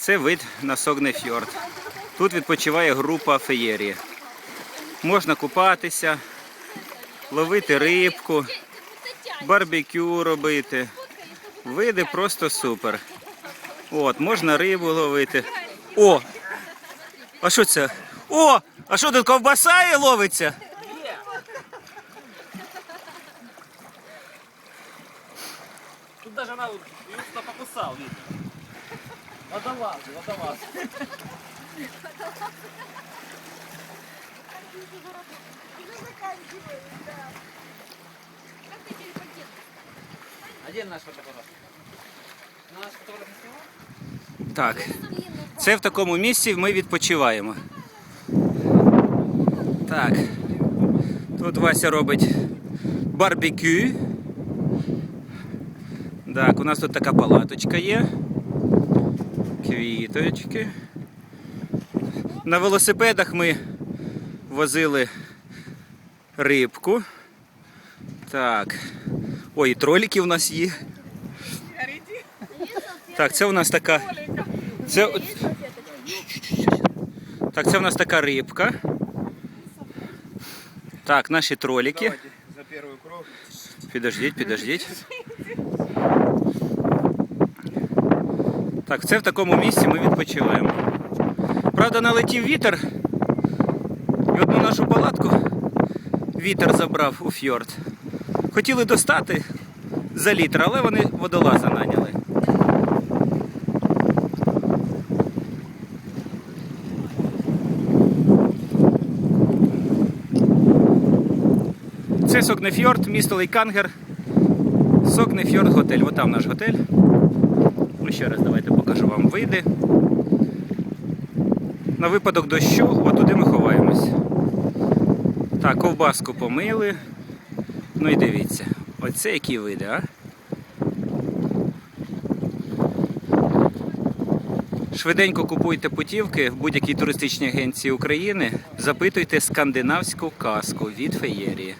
Це вид на Согнефьорд. Тут відпочиває група феєрії. Можна купатися, ловити рибку, барбекю робити. Види просто супер. От, можна рибу ловити. О! А що це? О! А що тут ковбаса і ловиться? Тут сюда покусал, видно. Водолаз, водолаз. Где наш фотоаппарат? Наш снимал? Так. Це в такому місці ми відпочиваємо. Так. Тут Вася робить барбекю. Так, у нас тут така палаточка є. Квіточки. На велосипедах ми возили рибку. Так. Ой, і тролики у нас є. Так, це у нас така. Це... Так, це у нас така рибка. Так, наші тролики. Підождіть, підождіть. Так, це в такому місці ми відпочиваємо. Правда, налетів вітер. І одну нашу палатку вітер забрав у фьорд. Хотіли достати за літр, але вони водолаза наняли. Це Согнефьорд, місто Лейкангер. Согнефьорд готель. От там наш готель. Ще раз давайте покажу вам види. На випадок дощу, от туди ми ховаємось. Так, ковбаску помили. Ну і дивіться. Оце які види, а? Швиденько купуйте путівки в будь-якій туристичній агенції України. Запитуйте скандинавську казку від феєрії.